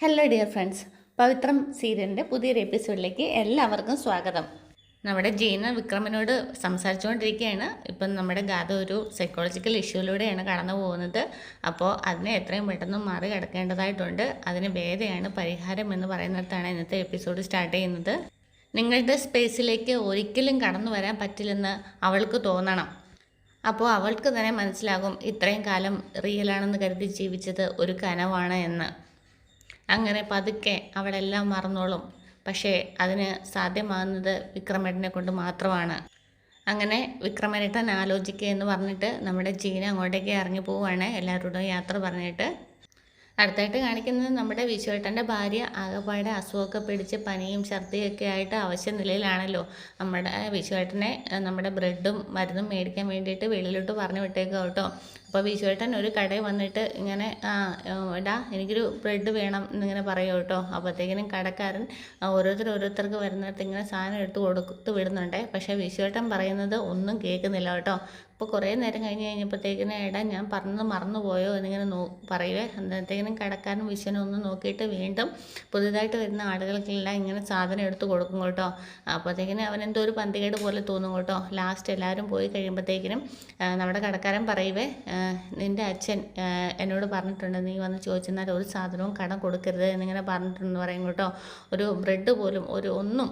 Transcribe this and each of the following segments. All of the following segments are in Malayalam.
ഹലോ ഡിയർ ഫ്രണ്ട്സ് പവിത്രം സീരിയലിന്റെ പുതിയൊരു എപ്പിസോഡിലേക്ക് എല്ലാവർക്കും സ്വാഗതം. നമ്മുടെ ജീന വിക്രമനോട് സംസാരിച്ചുകൊണ്ടിരിക്കുകയാണ്. ഇപ്പം നമ്മുടെ ഗാഥ ഒരു സൈക്കോളജിക്കൽ ഇഷ്യൂലൂടെയാണ് കടന്നു പോകുന്നത്. അപ്പോൾ അതിനെ എത്രയും പെട്ടെന്ന് മറികടക്കേണ്ടതായിട്ടുണ്ട് അതിന് വേദയാണ് പരിഹാരം എന്ന് പറയുന്നിടത്താണ് ഇന്നത്തെ എപ്പിസോഡ് സ്റ്റാർട്ട് ചെയ്യുന്നത്. നിങ്ങളുടെ സ്പേസിലേക്ക് ഒരിക്കലും കടന്നു വരാൻ പറ്റില്ലെന്ന് അവൾക്ക് തോന്നണം. അപ്പോൾ അവൾക്ക് തന്നെ മനസ്സിലാകും ഇത്രയും കാലം റിയലാണെന്ന് കരുതി ജീവിച്ചത് ഒരു കനവാണ് എന്ന്. അങ്ങനെ പതുക്കെ അവളെല്ലാം മറന്നോളും. പക്ഷേ അതിന് സാധ്യമാകുന്നത് വിക്രമേട്ടനെ കൊണ്ട് മാത്രമാണ്. അങ്ങനെ വിക്രമേട്ടൻ ആലോചിക്കുക എന്ന് പറഞ്ഞിട്ട് നമ്മുടെ ജീന അങ്ങോട്ടേക്ക് ഇറങ്ങി പോവുകയാണ്. എല്ലാവരോടും യാത്ര പറഞ്ഞിട്ട് അടുത്തായിട്ട് കാണിക്കുന്നത് നമ്മുടെ വിശ്വേട്ടന്റെ ഭാര്യ ആകപ്പാടെ അസുഖമൊക്കെ പിടിച്ച് പനിയും ഛർദിയൊക്കെ ആയിട്ട് അവശ്യ നിലയിലാണല്ലോ. നമ്മുടെ വിശ്വേട്ടനെ നമ്മുടെ ബ്രെഡും മരുന്നും മേടിക്കാൻ വേണ്ടിയിട്ട് വെളിയിലോട്ട് പറഞ്ഞു വിട്ടേക്കാം കേട്ടോ. അപ്പോൾ വിശ്വേട്ടൻ ഒരു കടയിൽ വന്നിട്ട് ഇങ്ങനെ ആ എടാ എനിക്കൊരു ബ്രെഡ് വേണം എന്നിങ്ങനെ പറയും കേട്ടോ. അപ്പോഴത്തേക്കിനും കടക്കാരൻ ഓരോരുത്തർ ഓരോരുത്തർക്ക് വരുന്നിടത്ത് ഇങ്ങനെ സാധനം എടുത്ത് കൊടുത്ത് വിടുന്നുണ്ടേ. പക്ഷേ വിശ്വേട്ടൻ പറയുന്നത് ഒന്നും കേൾക്കുന്നില്ല കേട്ടോ. അപ്പോൾ കുറേ നേരം കഴിഞ്ഞ് കഴിഞ്ഞപ്പോഴത്തേക്കിനും എടാ ഞാൻ പറഞ്ഞത് മറന്നുപോയോ എന്നിങ്ങനെ നോ പറയുവേ. അന്നത്തേക്കിനും കടക്കാരൻ വിശ്വനും ഒന്ന് നോക്കിയിട്ട് വീണ്ടും പുതിയതായിട്ട് വരുന്ന ആളുകൾക്കെല്ലാം ഇങ്ങനെ സാധനം എടുത്ത് കൊടുക്കും കേട്ടോ. അപ്പോഴത്തേക്കിനും അവൻ എന്തോ ഒരു പന്തികേട് പോലെ തോന്നും കേട്ടോ. ലാസ്റ്റ് എല്ലാവരും പോയി കഴിയുമ്പോഴത്തേക്കിനും നമ്മുടെ കടക്കാരൻ പറയുവേ നിന്റെ അച്ഛൻ എന്നോട് പറഞ്ഞിട്ടുണ്ട് നീ വന്ന് ചോദിച്ചെന്നാൽ ഒരു സാധനവും കടം കൊടുക്കരുത് എന്നിങ്ങനെ പറഞ്ഞിട്ടുണ്ടെന്ന് പറയും കേട്ടോ. ഒരു ബ്രെഡ് പോലും ഒരു ഒന്നും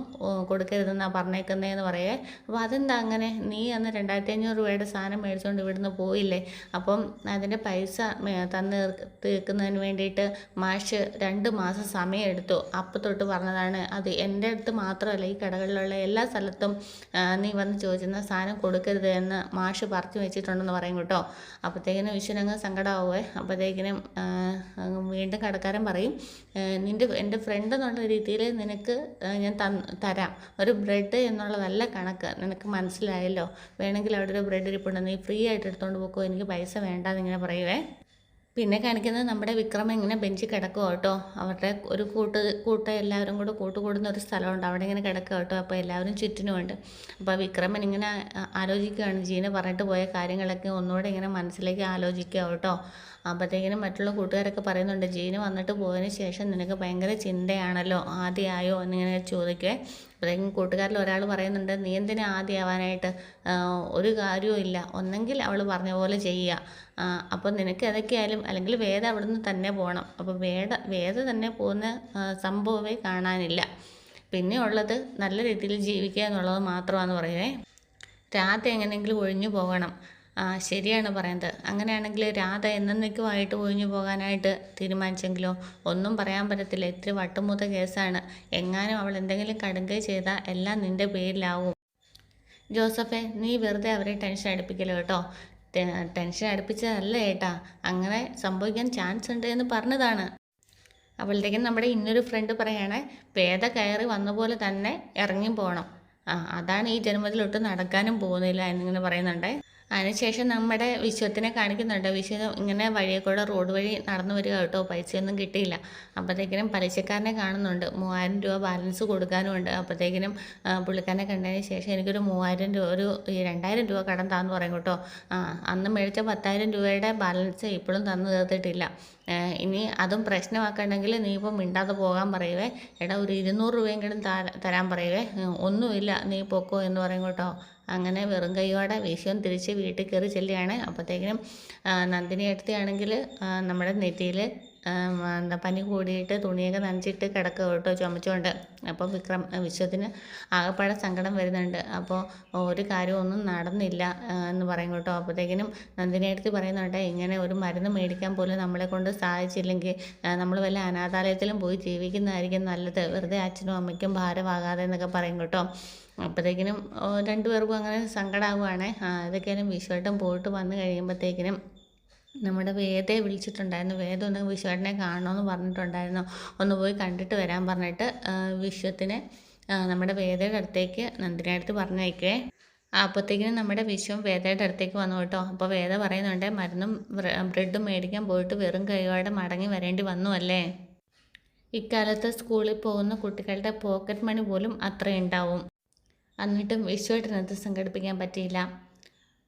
കൊടുക്കരുതെന്നാണ് പറഞ്ഞേക്കുന്നതെന്ന് പറയേ. അപ്പോൾ അതെന്താ അങ്ങനെ? നീ അന്ന് രണ്ടായിരത്തി അഞ്ഞൂറ് രൂപയുടെ സാധനം മേടിച്ചുകൊണ്ട് ഇവിടുന്ന് പോയില്ലേ? അപ്പം അതിന്റെ പൈസ തന്ന് തീർക്ക്- തീർക്കുന്നതിന് വേണ്ടിയിട്ട് മാഷ് രണ്ട് മാസം സമയം എടുത്തു അപ്പം തൊട്ട് പറഞ്ഞതാണ് അത് എന്റെ അടുത്ത് മാത്രമല്ല ഈ കടകളിലുള്ള എല്ലാ സ്ഥലത്തും നീ വന്ന് ചോദിച്ചിരുന്ന സാധനം കൊടുക്കരുത് എന്ന് മാഷ് പറഞ്ഞു വെച്ചിട്ടുണ്ടെന്ന് പറയും കേട്ടോ. അപ്പോഴത്തേക്കിനും വിശ്വനങ്ങ് സങ്കടമാവുമേ അപ്പോഴത്തേക്കിനും വീണ്ടും കടക്കാരൻ പറയും "ഏ, നിന്റെ എന്റെ ഫ്രണ്ട് എന്നുള്ള രീതിയിൽ നിനക്ക് ഞാൻ തരാം. ഒരു ബ്രെഡ് എന്നുള്ളതല്ല കണക്ക് നിനക്ക് മനസ്സിലായല്ലോ. വേണമെങ്കിൽ അവിടെ ഒരു ബ്രെഡ് ഇരിപ്പുണ്ട്. നീ ഫ്രീ ആയിട്ട് എടുത്തുകൊണ്ട് പോക്കോ. എനിക്ക് പൈസ വേണ്ട എന്നിങ്ങനെ പറയുവേ. പിന്നെ കാണിക്കുന്നത് നമ്മുടെ വിക്രം ഇങ്ങനെ ബെഞ്ചിൽ കിടക്കുക കേട്ടോ. അവരുടെ ഒരു കൂട്ട് കൂട്ട എല്ലാവരും കൂടെ കൂട്ടുകൂടുന്ന ഒരു സ്ഥലമുണ്ട്. അവിടെ ഇങ്ങനെ കിടക്കുക കേട്ടോ. അപ്പോൾ എല്ലാവരും ചുറ്റിനുമുണ്ട്. അപ്പോൾ വിക്രമൻ ഇങ്ങനെ ആലോചിക്കുകയാണ് ജീന പറഞ്ഞിട്ട് പോയ കാര്യങ്ങളൊക്കെ ഒന്നുകൂടെ ഇങ്ങനെ മനസ്സിലേക്ക് ആലോചിക്കുക കേട്ടോ. അപ്പോഴത്തേക്കിനും മറ്റുള്ള കൂട്ടുകാരൊക്കെ പറയുന്നുണ്ട് ജീന വന്നിട്ട് പോയതിന് ശേഷം നിനക്ക് ഭയങ്കര ചിന്തയാണല്ലോ? ആദ്യമായോ? എന്നിങ്ങനെ ചോദിക്കുവേ. അപ്പോഴത്തേക്കും കൂട്ടുകാരിൽ ഒരാൾ പറയുന്നുണ്ട് നീ എന്തിനാ ആദ്യമാവാനായിട്ട് ഒരു കാര്യവും ഇല്ല. ഒന്നെങ്കിൽ അവൾ പറഞ്ഞ പോലെ ചെയ്യുക. അപ്പം നിനക്ക് ഏതൊക്കെയായാലും അല്ലെങ്കിൽ വേദ അവിടുന്ന് തന്നെ പോകണം അപ്പോൾ വേദ വേദ തന്നെ പോകുന്ന സംഭവമേ കാണാനില്ല. പിന്നെ ഉള്ളത് നല്ല രീതിയിൽ ജീവിക്കുക എന്നുള്ളത് മാത്രമാണെന്ന് പറയുവേ രാത്രി എങ്ങനെയെങ്കിലും ഒഴിഞ്ഞു പോകണം. ആ ശരിയാണ് പറയുന്നത് അങ്ങനെയാണെങ്കിൽ രാധ എന്നേക്കുമായിട്ട് ഒഴിഞ്ഞു പോകാനായിട്ട് തീരുമാനിച്ചെങ്കിലോ? ഒന്നും പറയാൻ പറ്റത്തില്ല. ഇത്തിരി വട്ടുമൂത്ത കേസാണ്. എങ്ങാനും അവൾ എന്തെങ്കിലും കടുങ്കൈ ചെയ്താൽ എല്ലാം നിന്റെ പേരിലാവും. ജോസഫെ നീ വെറുതെ അവരെ ടെൻഷൻ അടുപ്പിക്കലോ കേട്ടോ? ടെൻഷൻ അടുപ്പിച്ചതല്ല ഏട്ടാ? അങ്ങനെ സംഭവിക്കാൻ ചാൻസ് ഉണ്ട് എന്ന് പറഞ്ഞതാണ്. അവളുടെക്കും നമ്മുടെ ഇന്നൊരു ഫ്രണ്ട് പറയണേ പേദ കയറി വന്ന പോലെ തന്നെ ഇറങ്ങി പോകണം ആ അതാണ് ഈ ജന്മത്തിലൊട്ട് നടക്കാനും പോകുന്നില്ല എന്നിങ്ങനെ പറയുന്നുണ്ട്. അതിനുശേഷം നമ്മുടെ വിശ്വത്തിനെ കാണിക്കുന്നുണ്ട്. വിശ്വം ഇങ്ങനെ വഴിയെ കൂടെ റോഡ് വഴി നടന്നു വരിക കേട്ടോ. പൈസയൊന്നും കിട്ടിയില്ല. അപ്പോഴത്തേക്കിനും പലിശക്കാരനെ കാണുന്നുണ്ട്. മൂവായിരം രൂപ ബാലൻസ് കൊടുക്കാനുമുണ്ട് അപ്പോഴത്തേക്കിനും പുള്ളിക്കാരനെ കണ്ടതിന് ശേഷം എനിക്കൊരു മൂവായിരം രൂപ ഒരു രണ്ടായിരം രൂപ കടം താന്ന് പറയും കേട്ടോ. അന്ന് മേടിച്ച പത്തായിരം രൂപയുടെ ബാലൻസ് ഇപ്പോഴും തന്നു തീർത്തിട്ടില്ല. ഇനി അതും പ്രശ്നമാക്കണമെങ്കിൽ നീ ഇപ്പം മിണ്ടാതെ പോകാൻ പറയുവേ. എടാ ഒരു ഇരുന്നൂറ് രൂപയെങ്കിലും തരാൻ പറയുവേ. ഒന്നുമില്ല. നീ പൊക്കോ എന്ന് പറയും കേട്ടോ. അങ്ങനെ വെറും കൈയോടെ വിഷയം തിരിച്ച് വീട്ടിൽ കയറി ചെല്ലുകയാണ്. അപ്പോഴത്തേക്കിനും നന്ദിനി എടുത്തിയാണെങ്കിൽ നമ്മുടെ നെറ്റിയിൽ എന്താ പനി കൂടിയിട്ട് തുണിയൊക്കെ നനച്ചിട്ട് കിടക്കുക കേട്ടോ ചുമച്ചുകൊണ്ട് അപ്പോൾ വിക്രം വിശ്വത്തിന് ആകപ്പാടെ സങ്കടം വരുന്നുണ്ട്. അപ്പോൾ ഒരു കാര്യമൊന്നും നടന്നില്ല എന്ന് പറയും കേട്ടോ. അപ്പോഴത്തേക്കിനും നന്ദിനി അടുത്ത് പറയുന്നുണ്ട് ഇങ്ങനെ ഒരു മരുന്ന് മേടിക്കാൻ പോലും നമ്മളെ കൊണ്ട് സാധിച്ചില്ലെങ്കിൽ നമ്മൾ വല്ല അനാഥാലയത്തിലും പോയി ജീവിക്കുന്നതായിരിക്കും നല്ലത്. വെറുതെ അച്ഛനും അമ്മയ്ക്കും ഭാരമാകാതെ എന്നൊക്കെ പറയും കേട്ടോ. അപ്പോഴത്തേക്കിനും രണ്ടുപേർക്കും അങ്ങനെ സങ്കടമാകുവാണേ അതൊക്കെയാലും വിശ്വട്ടം പോയിട്ട് വന്നു കഴിയുമ്പോഴത്തേക്കിനും നമ്മുടെ വേദയെ വിളിച്ചിട്ടുണ്ടായിരുന്നു. വേദ ഒന്ന് വിശ്വേട്ടനെ കാണണമെന്ന് പറഞ്ഞിട്ടുണ്ടായിരുന്നു. ഒന്ന് പോയി കണ്ടിട്ട് വരാൻ പറഞ്ഞിട്ട് വിശ്വത്തിനെ നമ്മുടെ വേദയുടെ അടുത്തേക്ക് നന്ദിനെ അടുത്ത് പറഞ്ഞയക്കേ അപ്പോഴത്തേക്കിനും നമ്മുടെ വിശ്വം വേദയുടെ അടുത്തേക്ക് വന്നു കേട്ടോ. അപ്പോൾ വേദ പറയുന്നുണ്ട് മരുന്നും ബ്ര- ബ്രെഡും മേടിക്കാൻ പോയിട്ട് വെറും കൈയോടെ മടങ്ങി വരേണ്ടി വന്നു അല്ലേ? ഇക്കാലത്ത് സ്കൂളിൽ പോകുന്ന കുട്ടികളുടെ പോക്കറ്റ് മണി പോലും അത്ര ഉണ്ടാവും. എന്നിട്ടും വിശ്വേട്ടനത് സംഘടിപ്പിക്കാൻ പറ്റിയില്ല.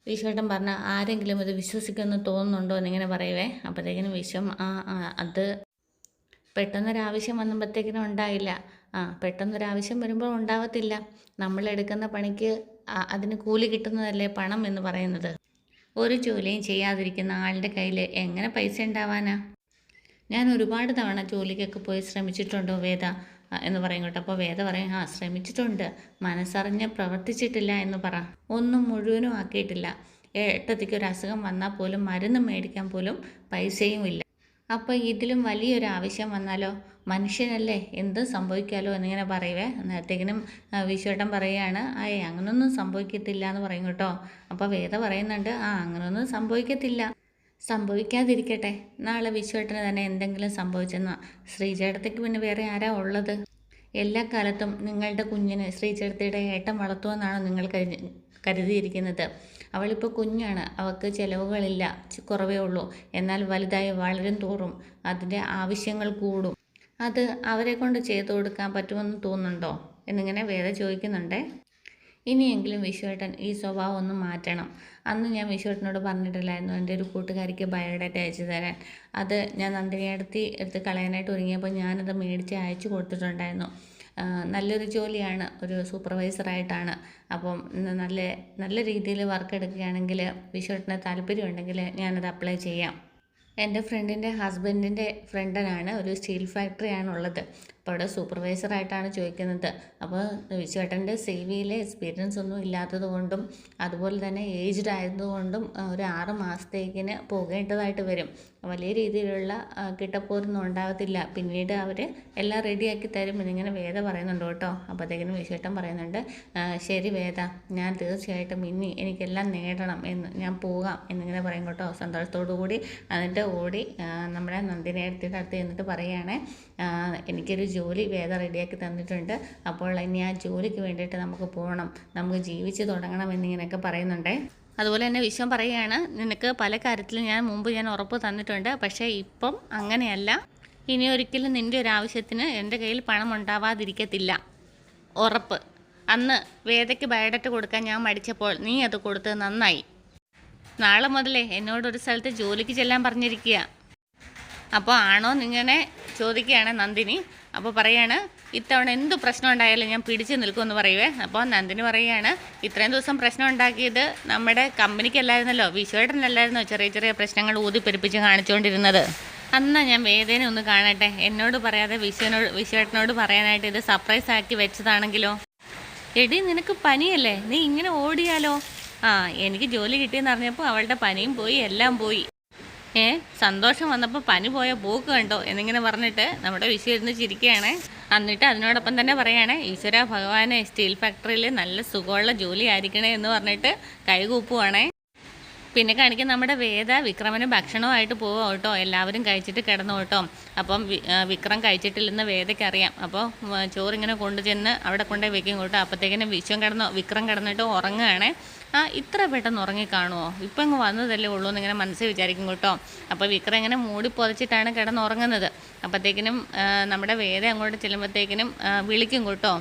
വിശ്വേട്ടൻ പറഞ്ഞ ആരെങ്കിലും ഇത് വിശ്വസിക്കുമെന്ന് തോന്നുന്നുണ്ടോ? എന്നിങ്ങനെ പറയുവേ. അപ്പോഴത്തേക്കിനും വിശ്വം ആ അത് പെട്ടെന്നൊരാവശ്യം വന്നപ്പോഴത്തേക്കിനും ഉണ്ടായില്ല. ആ പെട്ടെന്നൊരാവശ്യം വരുമ്പോൾ ഉണ്ടാവത്തില്ല. നമ്മളെടുക്കുന്ന പണിക്ക് അതിന് കൂലി കിട്ടുന്നതല്ലേ പണം എന്ന് പറയുന്നത്. ഒരു ജോലിയും ചെയ്യാതിരിക്കുന്ന ആളുടെ കയ്യിൽ എങ്ങനെ പൈസ ഉണ്ടാവാനാ? ഞാൻ ഒരുപാട് തവണ ജോലിക്കൊക്കെ പോയി ശ്രമിച്ചിട്ടുണ്ടോ വേദ. എന്ന് പറയും കേട്ടോ. അപ്പോൾ വേദ പറയും ആ ശ്രമിച്ചിട്ടുണ്ട്. മനസ്സറിഞ്ഞ് പ്രവർത്തിച്ചിട്ടില്ല എന്ന് പറ. ഒന്നും മുഴുവനും ആക്കിയിട്ടില്ല. ഏട്ടത്തിക്ക് ഒരു അസുഖം വന്നാൽ പോലും മരുന്ന് മേടിക്കാൻ പോലും പൈസയും ഇല്ല. അപ്പോൾ ഇതിലും വലിയൊരു ആവശ്യം വന്നാലോ? മനുഷ്യനല്ലേ? എന്ത് സംഭവിക്കാലോ എന്നിങ്ങനെ പറയുവേ. നേരത്തേക്കിനും വിശ്വേട്ടൻ പറയുകയാണ് ആയേ അങ്ങനൊന്നും സംഭവിക്കത്തില്ല എന്ന് പറയും കേട്ടോ. അപ്പോൾ വേദ പറയുന്നുണ്ട് ആ അങ്ങനൊന്നും സംഭവിക്കത്തില്ല. സംഭവിക്കാതിരിക്കട്ടെ. നാളെ വിശ്വേട്ടന് തന്നെ എന്തെങ്കിലും സംഭവിച്ചെന്നാ. ശ്രീചേട്ടത്തേക്ക് പിന്നെ വേറെ ആരാ ഉള്ളത്? എല്ലാ കാലത്തും നിങ്ങളുടെ കുഞ്ഞിന് ശ്രീചേട്ടത്തിയുടെ ഏട്ടം വളർത്തുമെന്നാണ് നിങ്ങൾ കരുതി കരുതിയിരിക്കുന്നത്. അവളിപ്പോൾ കുഞ്ഞാണ്. അവൾക്ക് ചിലവുകളില്ല. കുറവേ ഉള്ളൂ. എന്നാൽ വലുതായി വളരും തോറും അതിന്റെ ആവശ്യങ്ങൾ കൂടും. അത് അവരെ കൊണ്ട് ചെയ്തു കൊടുക്കാൻ പറ്റുമെന്ന് തോന്നുന്നുണ്ടോ? എന്നിങ്ങനെ വേറെ ചോദിക്കുന്നുണ്ടേ. ഇനിയെങ്കിലും വിശ്വേട്ടൻ ഈ സ്വഭാവം ഒന്ന് മാറ്റണം. അന്ന് ഞാൻ വിശ്വേട്ടനോട് പറഞ്ഞിട്ടില്ലായിരുന്നു. എന്റെ ഒരു കൂട്ടുകാരിക്ക് ബയോഡാറ്റ അയച്ചു തരാൻ. അത് ഞാൻ നന്ദിനിയടത്തി എടുത്ത് കളയാനായിട്ട് ഒരുങ്ങിയപ്പോൾ ഞാനത് മേടിച്ച് അയച്ചു കൊടുത്തിട്ടുണ്ടായിരുന്നു. നല്ലൊരു ജോലിയാണ്. ഒരു സൂപ്പർവൈസറായിട്ടാണ്. അപ്പം നല്ല നല്ല രീതിയിൽ വർക്ക് എടുക്കുകയാണെങ്കിൽ വിശ്വേട്ടന് താല്പര്യമുണ്ടെങ്കിൽ ഞാനത് അപ്ലൈ ചെയ്യാം. എന്റെ ഫ്രണ്ടിന്റെ ഹസ്ബൻഡിന്റെ ഫ്രണ്ടനാണ്. ഒരു സ്റ്റീൽ ഫാക്ടറിയാണ് ഉള്ളത് അപ്പോൾ അവിടെ സൂപ്പർവൈസറായിട്ടാണ് ചോദിക്കുന്നത്. അപ്പോൾ ചേട്ടന്റെ സി എക്സ്പീരിയൻസ് ഒന്നും ഇല്ലാത്തത് കൊണ്ടും അതുപോലെ തന്നെ ഏജ്ഡ് ആയതുകൊണ്ടും ഒരു ആറ് മാസത്തേക്കിന് പോകേണ്ടതായിട്ട് വരും. വലിയ രീതിയിലുള്ള കിട്ടപ്പോരൊന്നും ഉണ്ടാകത്തില്ല. പിന്നീട് അവർ എല്ലാം റെഡിയാക്കി തരും എന്നിങ്ങനെ വേദ പറയുന്നുണ്ട് കേട്ടോ. അപ്പോഴത്തേക്കിനും വിശേഷം പറയുന്നുണ്ട് ശരി വേദ ഞാൻ തീർച്ചയായിട്ടും ഇനി എനിക്കെല്ലാം നേടണം എന്ന് ഞാൻ പോകാം എന്നിങ്ങനെ പറയും കേട്ടോ. സന്തോഷത്തോടു കൂടി എന്നിട്ട് ഓടി നമ്മുടെ നമ്മുടെ നന്ദിനിയുടെ അടുത്ത് എന്നിട്ട് പറയുകയാണ് എനിക്കൊരു ജോലി വേദ റെഡിയാക്കി തന്നിട്ടുണ്ട്. അപ്പോൾ ഇനി ആ ജോലിക്ക് വേണ്ടിയിട്ട് നമുക്ക് പോകണം. നമുക്ക് ജീവിച്ച് തുടങ്ങണം എന്നിങ്ങനെയൊക്കെ പറയുന്നുണ്ടേ. അതുപോലെ തന്നെ വിശ്വം പറയുകയാണ് നിനക്ക് പല കാര്യത്തിലും ഞാൻ മുമ്പ് ഞാൻ ഉറപ്പ് തന്നിട്ടുണ്ട്. പക്ഷേ ഇപ്പം അങ്ങനെയല്ല. ഇനി ഒരിക്കലും നിന്റെ ഒരു ആവശ്യത്തിന് എന്റെ കയ്യിൽ പണം ഉണ്ടാവാതിരിക്കത്തില്ല. ഉറപ്പ്. അന്ന് വേദയ്ക്ക് ബയോഡാറ്റ കൊടുക്കാൻ ഞാൻ മടിച്ചപ്പോൾ നീ അത് കൊടുത്തത് നന്നായി. നാളെ മുതലേ എന്നോടൊരു സ്ഥലത്ത് ജോലിക്ക് ചെല്ലാൻ പറഞ്ഞിരിക്കുക. അപ്പോൾ ആണോ നിങ്ങനെ ചോദിക്കുകയാണ് നന്ദിനി. അപ്പോൾ പറയാണ് ഇത്തവണ എന്ത് പ്രശ്നം ഉണ്ടായാലും ഞാൻ പിടിച്ചു നിൽക്കുമെന്ന് പറയുവേ. അപ്പോൾ നന്ദിനി പറയുകയാണ് ഇത്രയും ദിവസം പ്രശ്നം ഉണ്ടാക്കിയത് നമ്മുടെ കമ്പനിക്കല്ലായിരുന്നല്ലോ വിശ്വേട്ടനല്ലായിരുന്നോ ചെറിയ ചെറിയ പ്രശ്നങ്ങൾ ഊതിപ്പെരുപ്പിച്ച് കാണിച്ചുകൊണ്ടിരുന്നത് അന്നാ ഞാൻ വേദന ഒന്ന് കാണട്ടെ. എന്നോട് പറയാതെ വിശ്വനോട് വിശ്വേട്ടനോട് പറയാനായിട്ട് ഇത് സർപ്രൈസ് ആക്കി വെച്ചതാണെങ്കിലോ? എടി നിനക്ക് പനിയല്ലേ? നീ ഇങ്ങനെ ഓടിയാലോ? ആ എനിക്ക് ജോലി കിട്ടിയെന്ന് അറിഞ്ഞപ്പോൾ അവളുടെ പനിയും പോയി എല്ലാം പോയി. ഏ സന്തോഷം വന്നപ്പോൾ പനി പോയ പോക്ക് കണ്ടോ എന്നിങ്ങനെ പറഞ്ഞിട്ട് നമ്മുടെ വിഷു ഇരുന്ന് ചിരിക്കുകയാണ്. എന്നിട്ട് അതിനോടൊപ്പം തന്നെ പറയുകയാണ് ഈശ്വര ഭഗവാനെ സ്റ്റീൽ ഫാക്ടറിയിൽ നല്ല സുഖമുള്ള ജോലി ആയിരിക്കണേ എന്ന് പറഞ്ഞിട്ട് കൈകൂപ്പുവാണേ. പിന്നെ കാണിക്കും നമ്മുടെ വേദ വിക്രമന് ഭക്ഷണമായിട്ട് പോകും കേട്ടോ. എല്ലാവരും കഴിച്ചിട്ട് കിടന്നു കേട്ടോ. അപ്പം വിക്രം കഴിച്ചിട്ടില്ലെന്ന് വേദയ്ക്ക് അറിയാം. അപ്പോൾ ചോറിങ്ങനെ കൊണ്ടുചെന്ന് അവിടെ കൊണ്ടേ വെക്കും കേട്ടോ. അപ്പോഴത്തേക്കിനും വിശ്വം കിടന്നു വിക്രം കിടന്നിട്ട് ഉറങ്ങുകയാണേ. ആ ഇത്ര പെട്ടെന്ന് ഉറങ്ങി കാണുമോ ഇപ്പം ഇങ്ങ് വന്നതല്ലേ ഉള്ളൂ എന്നിങ്ങനെ മനസ്സിൽ വിചാരിക്കും കേട്ടോ. അപ്പോൾ വിക്രം ഇങ്ങനെ മൂടി പൊതച്ചിട്ടാണ് കിടന്നുറങ്ങുന്നത്. അപ്പോഴത്തേക്കിനും നമ്മുടെ വേദ അങ്ങോട്ട് ചെല്ലുമ്പോഴത്തേക്കിനും വിളിക്കും കേട്ടോ.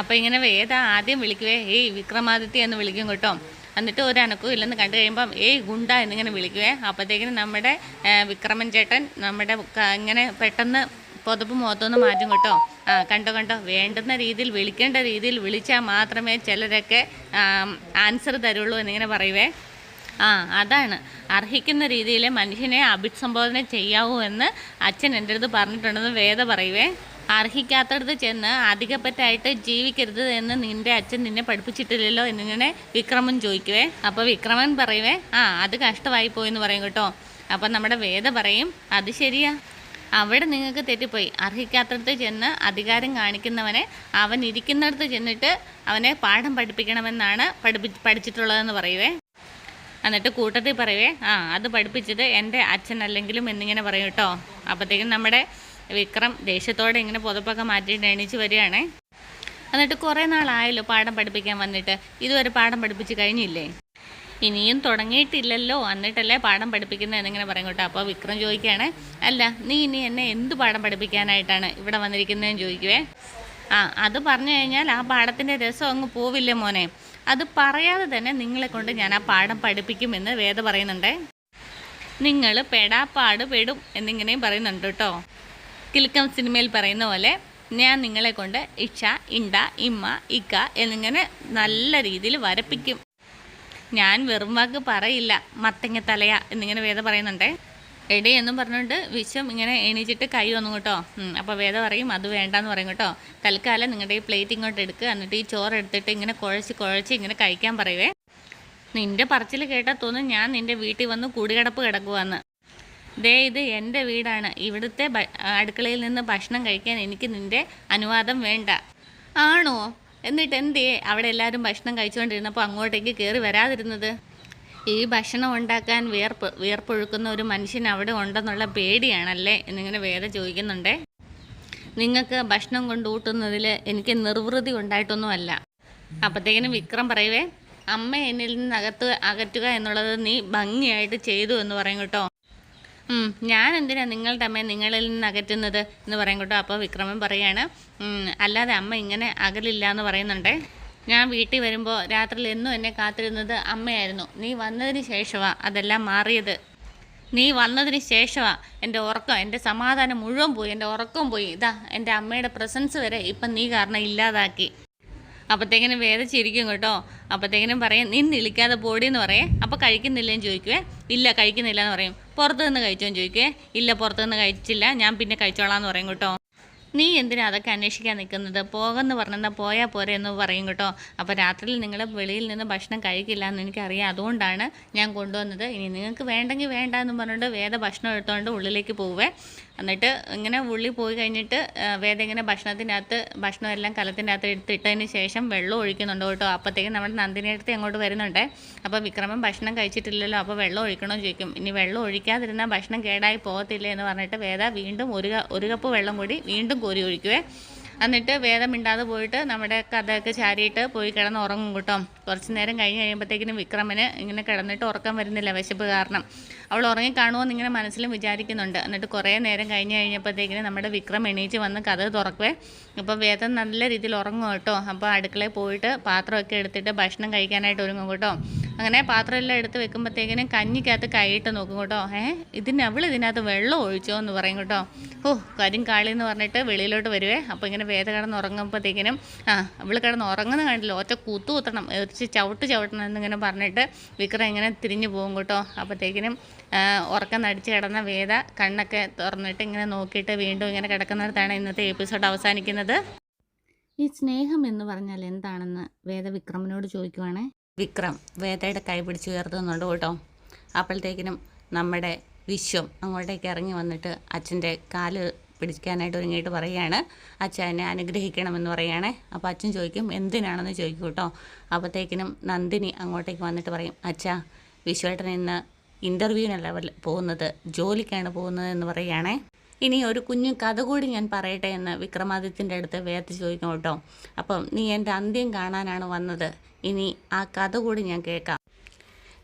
അപ്പോൾ ഇങ്ങനെ വേദ ആദ്യം വിളിക്കുവേ ഏയ് വിക്രമാദിത്യ എന്ന് വിളിക്കും കേട്ടോ. എന്നിട്ട് ഒരു അനക്കവും ഇല്ലെന്ന് കണ്ടു കഴിയുമ്പം ഏയ് ഗുണ്ട എന്നിങ്ങനെ വിളിക്കുവേ. അപ്പോഴത്തേക്കിനും നമ്മുടെ വിക്രമൻ ചേട്ടൻ നമ്മുടെ ഇങ്ങനെ പെട്ടെന്ന് പുതപ്പ് മുഖത്തുനിന്ന് മാറ്റും കേട്ടോ. ആ കണ്ടോ കണ്ടോ? വേണ്ടുന്ന രീതിയിൽ വിളിക്കേണ്ട രീതിയിൽ വിളിച്ചാൽ മാത്രമേ ചിലരൊക്കെ ആൻസർ തരുള്ളൂ എന്നിങ്ങനെ പറയുവേ. ആ അതാണ്. അർഹിക്കുന്ന രീതിയിൽ മനുഷ്യനെ അഭിസംബോധന ചെയ്യാവൂ എന്ന് അച്ഛൻ എന്റെ അടുത്ത് പറഞ്ഞിട്ടുണ്ടെന്ന് വേദ പറയുവേ. അർഹിക്കാത്തടത്ത് ചെന്ന് അധികപ്പറ്റായിട്ട് ജീവിക്കരുത് എന്ന് നിന്റെ അച്ഛൻ നിന്നെ പഠിപ്പിച്ചിട്ടില്ലല്ലോ എന്നിങ്ങനെ വിക്രമൻ ചോദിക്കുവേ. അപ്പോൾ വിക്രമൻ പറയുവേ ആ അത് കഷ്ടമായി പോയെന്ന് പറയും കേട്ടോ. അപ്പം നമ്മുടെ വേദ പറയും അത് ശരിയാ. അവിടെ നിങ്ങൾക്ക് തെറ്റിപ്പോയി. അർഹിക്കാത്തടത്ത് ചെന്ന് അധികാരം കാണിക്കുന്നവനെ അവൻ ഇരിക്കുന്നിടത്ത് ചെന്നിട്ട് അവനെ പാഠം പഠിപ്പിക്കണമെന്നാണ് പഠിപ്പി പഠിച്ചിട്ടുള്ളതെന്ന് പറയുവേ. എന്നിട്ട് കൂട്ടത്തിൽ പറയുവേ ആ അത് പഠിപ്പിച്ചത് എന്റെ അച്ഛനല്ലെങ്കിലും എന്നിങ്ങനെ പറയും കേട്ടോ. അപ്പോഴത്തേക്കും നമ്മുടെ വിക്രം ദേഷ്യത്തോടെ ഇങ്ങനെ പുതപ്പൊക്കെ മാറ്റിയിട്ട് എണീച്ച് വരികയാണേ. എന്നിട്ട് കുറേ നാളായല്ലോ പാഠം പഠിപ്പിക്കാൻ വന്നിട്ട്. ഇതുവരെ പാഠം പഠിപ്പിച്ച് കഴിഞ്ഞില്ലേ? ഇനിയും തുടങ്ങിയിട്ടില്ലല്ലോ. എന്നിട്ടല്ലേ പാഠം പഠിപ്പിക്കുന്നത് എന്നിങ്ങനെ പറയും കേട്ടോ. അപ്പോൾ വിക്രം ചോദിക്കുകയാണ് അല്ല നീ ഇനി എന്നെ എന്ത് പാഠം പഠിപ്പിക്കാനായിട്ടാണ് ഇവിടെ വന്നിരിക്കുന്നതെന്ന് ചോദിക്കുവേ? ആ അത് പറഞ്ഞു കഴിഞ്ഞാൽ ആ പാഠത്തിന്റെ രസം അങ്ങ് പോവില്ലേ മോനെ. അത് പറയാതെ തന്നെ നിങ്ങളെ കൊണ്ട് ഞാൻ ആ പാഠം പഠിപ്പിക്കുമെന്ന് വേദ പറയുന്നുണ്ടേ. നിങ്ങൾ പെടാപ്പാട് പെടും എന്നിങ്ങനെയും പറയുന്നുണ്ട് കേട്ടോ. കിലുക്കം സിനിമയിൽ പറയുന്ന പോലെ ഞാൻ നിങ്ങളെ കൊണ്ട് ഇച്ഛ ഇണ്ട ഇമ്മ ഇക്ക എന്നിങ്ങനെ നല്ല രീതിയിൽ വരപ്പിക്കും. ഞാൻ വെറും വാക്ക് പറയില്ല മത്തങ്ങ തലയ എന്നിങ്ങനെ വേദ പറയുന്നുണ്ട്. എടി എന്നും പറഞ്ഞുകൊണ്ട് വിശ്വം ഇങ്ങനെ എണീച്ചിട്ട് കൈ വന്നു കേട്ടോ. അപ്പോൾ വേദ പറയും അത് വേണ്ടാന്ന് പറയും കേട്ടോ. തൽക്കാലം നിങ്ങളുടെ ഈ പ്ലേറ്റ് ഇങ്ങോട്ട് എടുക്കുക എന്നിട്ട് ഈ ചോറ് എടുത്തിട്ട് ഇങ്ങനെ കുഴച്ച് കുഴച്ച് ഇങ്ങനെ കഴിക്കാൻ പറയുവേ. നിന്റെ പറച്ചിൽ കേട്ടാൽ തോന്നും ഞാൻ നിന്റെ വീട്ടിൽ വന്ന് കുടികിടപ്പ് കിടക്കുവാന്ന്. ദേ ഇത് എന്റെ വീടാണ്. ഇവിടുത്തെ അടുക്കളയിൽ നിന്ന് ഭക്ഷണം കഴിക്കാൻ എനിക്ക് നിന്റെ അനുവാദം വേണ്ട. ആണോ? എന്നിട്ട് എന്തേ അവിടെ എല്ലാവരും ഭക്ഷണം കഴിച്ചുകൊണ്ടിരുന്നപ്പോൾ അങ്ങോട്ടേക്ക് കയറി വരാതിരുന്നത്? ഈ ഭക്ഷണം ഉണ്ടാക്കാൻ വിയർപ്പ് വിയർപ്പൊഴുക്കുന്ന ഒരു മനുഷ്യൻ അവിടെ ഉണ്ടെന്നുള്ള പേടിയാണല്ലേ? എന്നിങ്ങനെ വേദ ചോദിക്കുന്നുണ്ടേ. നിങ്ങൾക്ക് ഭക്ഷണം കൊണ്ട് ഊട്ടുന്നതിൽ എനിക്ക് നിർവൃതി ഉണ്ടായിട്ടൊന്നുമല്ല. അപ്പോഴത്തേക്കിനും വിക്രം പറയുവേ അമ്മ എന്നിൽ നിന്ന് അകത്ത് അകറ്റുക എന്നുള്ളത് നീ ഭംഗിയായിട്ട് ചെയ്തു എന്ന് പറയും കേട്ടോ. ഞാൻ എന്തിനാ നിങ്ങളുടെ അമ്മയെ നിങ്ങളിൽ നിന്ന് അകറ്റുന്നത് എന്ന് പറയും കേട്ടോ. അപ്പോൾ വിക്രമൻ പറയാണ് അല്ലാതെ അമ്മ ഇങ്ങനെ അകലില്ല എന്ന് പറയുന്നുണ്ടേ. ഞാൻ വീട്ടിൽ വരുമ്പോൾ രാത്രിയിൽ എന്നും എന്നെ കാത്തിരുന്നത് അമ്മയായിരുന്നു. നീ വന്നതിന് ശേഷമാണ് അതെല്ലാം മാറിയത്. നീ വന്നതിന് ശേഷമാണ് എന്റെ ഉറക്കം എന്റെ സമാധാനം മുഴുവൻ പോയി എന്റെ ഉറക്കം പോയി. ഇതാ എന്റെ അമ്മയുടെ പ്രസൻസ് വരെ ഇപ്പം നീ കാരണം ഇല്ലാതാക്കി. അപ്പോഴത്തേക്കിനും വേദച്ചിരിക്കും കേട്ടോ. അപ്പോഴത്തേക്കിനും പറയും നീ നിളിക്കാതെ പോടിയെന്ന് പറയേ. അപ്പോൾ കഴിക്കുന്നില്ലെന്ന് ചോദിക്കുവേ? ഇല്ല കഴിക്കുന്നില്ല എന്ന് പറയും. പുറത്ത് നിന്ന് കഴിച്ചോന്ന് ചോദിക്കേ ഇല്ല പുറത്തു നിന്ന് കഴിച്ചില്ല. ഞാൻ പിന്നെ കഴിച്ചോളാം എന്ന് പറയും കേട്ടോ. നീ എന്തിനാ അതൊക്കെ അന്വേഷിക്കാൻ നിൽക്കുന്നത്? പോകെന്ന് പറഞ്ഞാൽ പോയാൽ പോരെ എന്ന് പറയും കേട്ടോ. അപ്പോൾ രാത്രിയിൽ നിങ്ങൾ വെളിയിൽ നിന്ന് ഭക്ഷണം കഴിക്കില്ല എന്ന് എനിക്കറിയാം. അതുകൊണ്ടാണ് ഞാൻ കൊണ്ടുവന്നത്. ഇനി നിങ്ങൾക്ക് വേണ്ടെങ്കിൽ വേണ്ട എന്ന് പറഞ്ഞുകൊണ്ട് വേദ ഭക്ഷണം എടുത്തുകൊണ്ട് ഉള്ളിലേക്ക് പോവേ. എന്നിട്ട് ഇങ്ങനെ ഉള്ളി പോയി കഴിഞ്ഞിട്ട് വേദ ഇങ്ങനെ ഭക്ഷണത്തിനകത്ത് ഭക്ഷണമെല്ലാം അകത്ത് എടുത്തിട്ടതിന് ശേഷം വെള്ളം ഒഴിക്കുന്നുണ്ട് കേട്ടോ. അപ്പോഴത്തേക്കും നമ്മുടെ നന്ദിനി അടുത്ത് അങ്ങോട്ട് വരുന്നുണ്ട്. അപ്പോൾ വിക്രമൻ ഭക്ഷണം കഴിച്ചിട്ടില്ലല്ലോ അപ്പോൾ വെള്ളം ഒഴിക്കണമെന്ന് ചോദിക്കും. ഇനി വെള്ളം ഒഴിക്കാതിരുന്നാൽ ഭക്ഷണം കേടായി പോകത്തില്ല എന്ന് പറഞ്ഞിട്ട് വേദ വീണ്ടും ഒരു ഒരു കപ്പ് വെള്ളം കൂടി വീണ്ടും കോരി ഒഴിക്കുവേ. എന്നിട്ട് വേദം മിണ്ടാതെ പോയിട്ട് നമ്മുടെ കഥയൊക്കെ ചാരിയിട്ട് പോയി കിടന്ന് ഉറങ്ങും കേട്ടോ. കുറച്ച് നേരം കഴിഞ്ഞ് കഴിയുമ്പോഴത്തേക്കിനും വിക്രമന് ഇങ്ങനെ കിടന്നിട്ട് ഉറക്കം വരുന്നില്ല വിശപ്പ് കാരണം. അവൾ ഉറങ്ങി എന്ന് ഇങ്ങനെ മനസ്സിലും വിചാരിക്കുന്നുണ്ട്. എന്നിട്ട് കുറേ നേരം കഴിഞ്ഞ് കഴിഞ്ഞപ്പോഴത്തേക്കിനും നമ്മുടെ വിക്രം എണീച്ച് വന്ന് കഥ തുറക്കുവേ. അപ്പോൾ വേദം നല്ല രീതിയിൽ ഉറങ്ങും കേട്ടോ. അപ്പോൾ അടുക്കളയിൽ പോയിട്ട് പാത്രമൊക്കെ എടുത്തിട്ട് ഭക്ഷണം കഴിക്കാനായിട്ട് ഒരുങ്ങും കേട്ടോ. അങ്ങനെ പാത്രമെല്ലാം എടുത്ത് വെക്കുമ്പോഴത്തേക്കിനും കഞ്ഞിക്കകത്ത് കൈയിട്ട് നോക്കും കേട്ടോ. ഏ ഇതിന് അവൾ ഇതിനകത്ത് വെള്ളം ഒഴിച്ചോ? എന്ന് പറയും കേട്ടോ. ഓ കരിം കാളി എന്ന് പറഞ്ഞിട്ട് വെളിയിലോട്ട് വരുവേ. അപ്പോൾ ഇങ്ങനെ വേദ കിടന്ന് ഉറങ്ങുമ്പോഴത്തേക്കിനും ആ അവൾ കിടന്ന് ഉറങ്ങുന്ന കണ്ടില്ല? ഒറ്റ കുത്തു കുത്തണം. എറിച്ച് ചവിട്ട് ചവിട്ടണം എന്നിങ്ങനെ പറഞ്ഞിട്ട് വിക്രം ഇങ്ങനെ തിരിഞ്ഞു പോകും കേട്ടോ. അപ്പോഴത്തേക്കിനും ഉറക്കം നടിച്ച് കിടന്ന വേദ കണ്ണൊക്കെ തുറന്നിട്ട് ഇങ്ങനെ നോക്കിയിട്ട് വീണ്ടും ഇങ്ങനെ കിടക്കുന്നിടത്താണ് ഇന്നത്തെ എപ്പിസോഡ് അവസാനിക്കുന്നത്. ഈ സ്നേഹം എന്ന് പറഞ്ഞാൽ എന്താണെന്ന് വേദ വിക്രമിനോട് ചോദിക്കുവാണേ. വിക്രം വേദയുടെ കൈ പിടിച്ച് ഉയർത്തുന്നുണ്ട് കേട്ടോ. അപ്പോഴത്തേക്കിനും നമ്മുടെ വിശ്വം അങ്ങോട്ടേക്ക് ഇറങ്ങി വന്നിട്ട് അച്ഛന്റെ കാൽ പിടിക്കാനായിട്ട് ഒരുങ്ങിയിട്ട് പറയുകയാണ്. അച്ഛൻ എന്നെ അനുഗ്രഹിക്കണമെന്ന് പറയുകയാണേ. അപ്പോൾ അച്ഛൻ ചോദിക്കും എന്തിനാണെന്ന് ചോദിക്കും കേട്ടോ അപ്പോഴത്തേക്കിനും നന്ദിനി അങ്ങോട്ടേക്ക് വന്നിട്ട് പറയും അച്ഛാ വിശ്വേട്ടൻ ഇന്ന് ഇന്റർവ്യൂവിനല്ല പോകുന്നത്. ജോലിക്കാണ് പോകുന്നത് എന്ന് പറയുകയാണേ. ഇനി ഒരു കുഞ്ഞു കഥ കൂടി ഞാൻ പറയട്ടെ എന്ന് വിക്രമാദിത്യന്റെ അടുത്ത് വേദ ചോദിക്കും കേട്ടോ അപ്പം നീ എന്റെ അന്ത്യം കാണാനാണ് വന്നത്. ഇനി ആ കഥ കൂടി ഞാൻ കേൾക്കാം.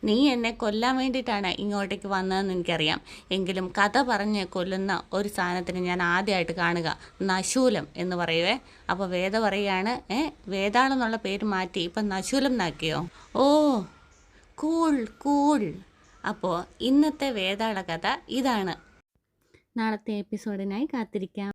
നീ എന്നെ കൊല്ലാൻ വേണ്ടിയിട്ടാണ് ഇങ്ങോട്ടേക്ക് വന്നതെന്ന് എനിക്കറിയാം. എങ്കിലും കഥ പറഞ്ഞ് കൊല്ലുന്ന ഒരു സാധനത്തിന് ഞാൻ ആദ്യമായിട്ട് കാണുക. നശൂലം എന്ന് പറയുവേ. അപ്പോൾ വേദ പറയുകയാണ് ഏ വേദാളെന്നുള്ള പേര് മാറ്റി ഇപ്പം നശൂലം എന്നാക്കിയോ? ഓ കൂൾ കൂൾ. അപ്പോൾ ഇന്നത്തെ വേദാള കഥ ഇതാണ്. നാളത്തെ എപ്പിസോഡിനായി കാത്തിരിക്കാം.